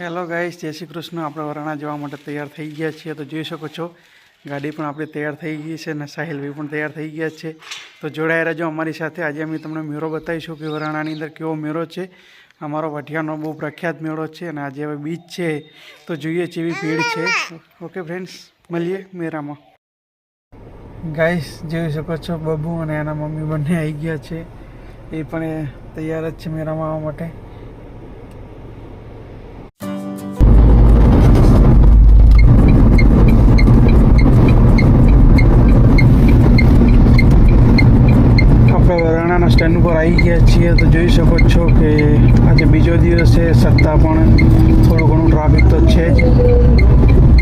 Guys જય શ્રી કૃષ્ણ. આપણે વરાણા જવા માટે તૈયાર થઈ ગયા છીએ. તો જોઈ શકો છો, ગાડી પણ આપણી તૈયાર થઈ ગઈ છે અને સાહિલભાઈ પણ તૈયાર થઈ ગયા છે. તો જોડાયા રહેજો અમારી સાથે. આજે અમે તમને મેળો બતાવીશું કે વરાણાની અંદર કેવો મેળો છે. અમારો વઢિયાનો બહુ પ્રખ્યાત મેળો છે અને આજે હવે બીચ છે. તો જોઈએ જેવી ભીડ છે. ઓકે ફ્રેન્ડ્સ મળીએ મેળામાં. ગાઈસ જોઈ શકો છો, બબુ અને એના મમ્મી બંને આવી ગયા છે. એ પણ તૈયાર જ છે મેળામાં આવવા માટે. આવી ગયા છીએ તો જોઈ શકો છો કે આજે બીજો દિવસ છે, સત્તા પણ થોડું ઘણું ટ્રાફિક તો છે જ.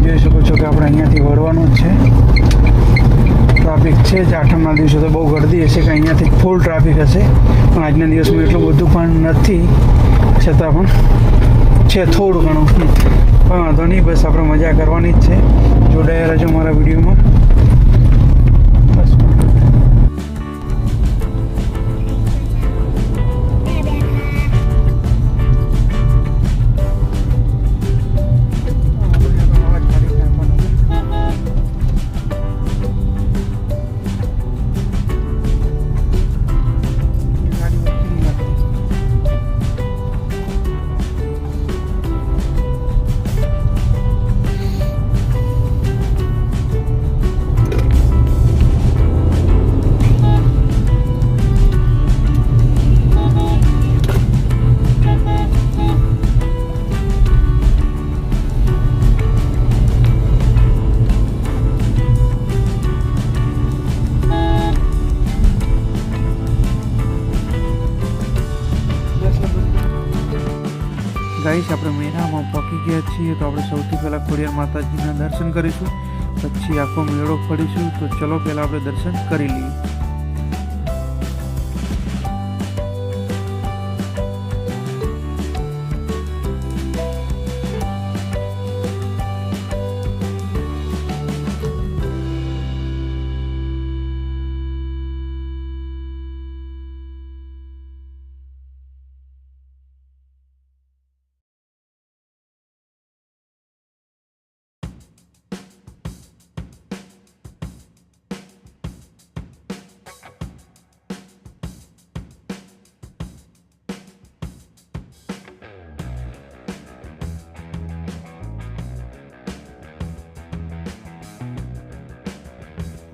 જોઈ શકો છો કે આપણે અહીંયાથી વળવાનું છે. ટ્રાફિક છે જ. આઠમના દિવસે તો બહુ ગરદી હશે કે અહીંયાથી ફૂલ ટ્રાફિક હશે. પણ આજના દિવસમાં એટલું બધું પણ નથી. છતાં પણ છે થોડું ઘણું. પણ વાંધો નહીં, બસ આપણે મજા કરવાની જ છે. જોડાયા રહેજો મારા વિડીયોમાં. ગાઈસ આપણે મેળામાં પહોંચી ગયા છીએ તો આપણે સૌથી પહેલાં ખોડિયાર માતાજીના દર્શન કરીશું, પછી આખો મેળો ફરીશું, તો ચલો પહેલાં આપણે દર્શન કરી લઈએ.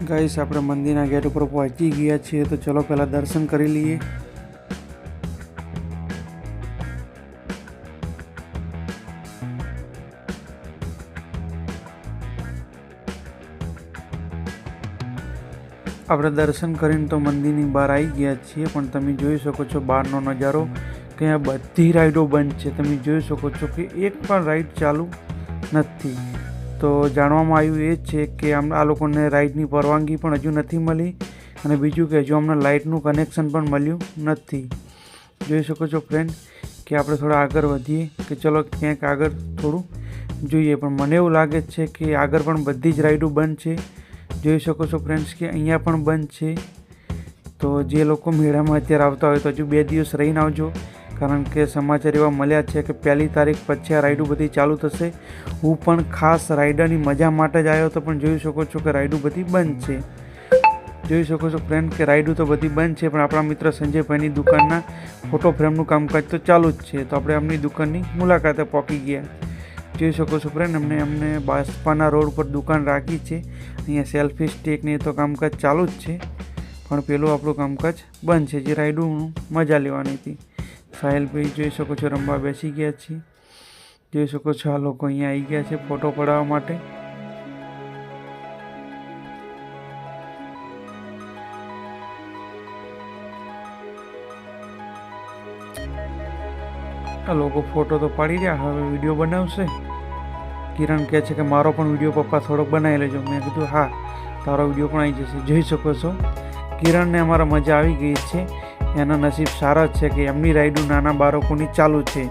ગાઈસ, આપણે મંદિરના ગેટ ઉપર પહોંચી ગયા છીએ, તો ચલો પહેલાં દર્શન કરી લઈએ. આપણે દર્શન કરીને તો મંદિરની બહાર આવી ગયા છીએ, પણ તમે જોઈ શકો છો બહારનો નજારો કે અહીંયા બધી રાઈડો બંધ છે. તમે જોઈ શકો છો કે એક પણ રાઈડ ચાલુ નથી. તો જાણવામાં આવ્યું એ જ છે કે આમ આ લોકોને રાઈડની પરવાનગી પણ હજુ નથી મળી અને બીજું કે હજુ અમને લાઇટનું કનેક્શન પણ મળ્યું નથી. જોઈ શકો છો ફ્રેન્ડ કે આપણે થોડા આગળ વધીએ કે ચલો ક્યાંક આગળ થોડું જોઈએ. પણ મને એવું લાગે છે કે આગળ પણ બધી જ રાઈડો બંધ છે. જોઈ શકો છો ફ્રેન્ડ્સ કે અહીંયા પણ બંધ છે. તો જે લોકો મેળામાં અત્યારે આવતા હોય તો હજુ બે દિવસ રહીને આવજો. કારણ કે સમાચાર એવા મળ્યા છે કે પહેલી તારીખ પછી આ રાઈડો બધી ચાલુ થશે. હું પણ ખાસ રાઇડરની મજા માટે જ આવ્યો હતો, પણ જોઈ શકો છો કે રાઈડો બધી બંધ છે. જોઈ શકો છો ફ્રેન્ડ કે રાઈડો તો બધી બંધ છે, પણ આપણા મિત્ર સંજયભાઈની દુકાનના ફોટો ફ્રેમનું કામકાજ તો ચાલુ જ છે, તો આપણે એમની દુકાનની મુલાકાતે પહોંચી ગયા. જોઈ શકો છો ફ્રેન્ડ અમને અમને બાસપાના રોડ પર દુકાન રાખી છે. અહીંયા સેલ્ફી સ્ટેકને તો કામકાજ ચાલુ જ છે, પણ પેલું આપણું કામકાજ બંધ છે, જે રાઈડું મજા લેવાની હતી. સાહેલભાઈ જોઈ શકો છો, રમવા બેસી ગયા છે જોઈ શકો છો આ લોકો અહીંયા આવી ગયા છે ફોટો પડાવવા માટે. આ લોકો ફોટો તો પાડી રહ્યા, હવે વીડિયો બનાવશે. કિરણ કહે છે કે મારો પણ વીડિયો પપ્પા થોડોક બનાવી લેજો. મેં કીધું, હા, તારો વીડિયો પણ આવી જશે. જોઈ શકો છો. કિરણને અમારા મજા આવી ગઈ છે. એના નસીબ સારા છે કે એમની રાઈડું નાના બાળકોની ચાલુ છે.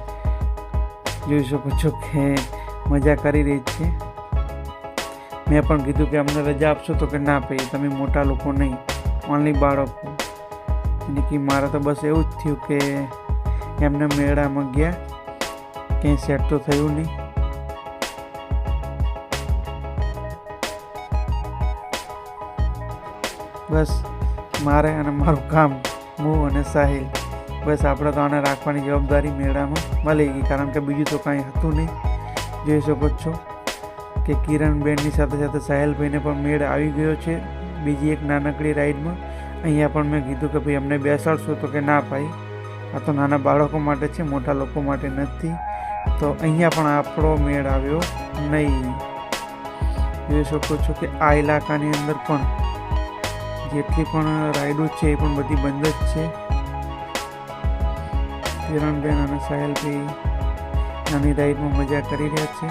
જોઈ શકો છો કે મજા કરી રહી છે. મેં પણ કીધું કે અમને રજા આપશો તો કે ના ભાઈ, તમે મોટા લોકો નહીં ઓનલી બાળકો. અને કે મારે તો બસ એવું જ થયું કે એમને મેળામાં ગયા કંઈ સેટ તો થયું નહીં. બસ, મારે અને મારું કામ. હું અને સાહિલ. બસ આપણે તો આને રાખવાની જવાબદારી મેળામાં મળી ગઈ. કારણ કે બીજું તો કાંઈ હતું નહીં. જોઈ શકો છો કે કિરણબેનની સાથે સાથે સાહેલભાઈને પણ મેળ આવી ગયો છે. બીજી એક નાનકડી રાઈડમાં. અહીંયા પણ મેં કીધું કે ભાઈ, અમને બેસાડશો તો કે ના ભાઈ. આ તો નાના બાળકો માટે છે, મોટા લોકો માટે નથી. તો અહીંયા પણ આપણો મેળ આવ્યો નહીં. જોઈ શકો છો કે આ ઇલાકાની અંદર પણ જેટલી પણ રાઈડો છે એ પણ બધી બંધ જ છે. કિરણબેન અને સાહેલભાઈ નાની રાઈડમાં મજા કરી રહ્યા છે.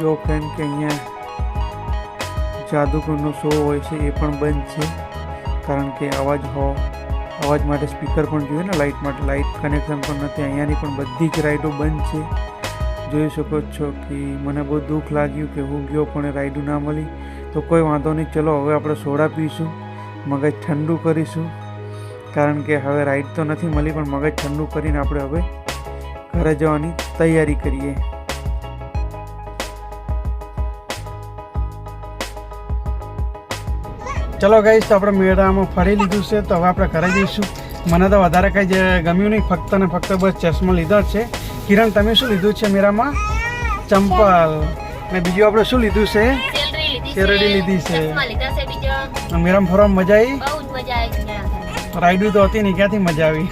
જો ફ્રેન્ડ કે અહીંયા જાદુગરનો શો હોય છે એ પણ બંધ છે. કારણ કે અવાજ હો અવાજ માટે સ્પીકર પણ જોઈએ ને લાઇટ માટે. લાઇટ કનેક્શન પણ નથી. અહીંયાની પણ બધી જ રાઈડો બંધ છે. જોઈ શકો છો કે મને બહુ દુઃખ લાગ્યું કે હું ગયો, પણ એ રાઈડો ના મળી. તો કોઈ વાંધો નહીં. ચલો, હવે આપણે સોડા પીશું, મગજ ઠંડુ કરીશું. કારણ કે હવે રાઈડ તો નથી મળી, પણ મગજ ઠંડુ કરીને આપણે હવે ઘરે જવાની તૈયારી કરીએ. ચલો ગાઈશ તો આપણે મેળામાં ફરી લીધું છે તો હવે આપણે ઘરે જઈશું. મને તો વધારે કંઈ જે ગમ્યું નહીં ફક્ત ને ફક્ત બસ ચશ્મા લીધા છે. કિરણ તમે શું લીધું છે મેળામાં? ચંપલ. ને બીજું આપણે શું લીધું છે? શેરડી લીધી છે. ચશ્મા ફરવા મેળામાં ફરવામાં મજા આવી? બહુ જ મજા આવી ગયા રાઈડું તો હતી નહીં ક્યાંથી મજા આવી?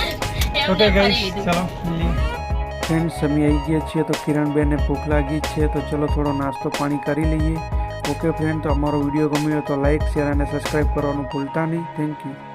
ઓકે ગઈ. ચલો ફ્રેન્ડ્સ અમે આવી ગયા છીએ તો કિરણબેનને ભૂખ લાગી છે તો ચલો થોડો નાસ્તો પાણી કરી લઈએ. ઓકે ફ્રેન્ડ તો અમારો વીડિયો ગમ્યો તો લાઈક શેર અને સબસ્ક્રાઈબ કરવાનું ભૂલતા નહીં. Thank you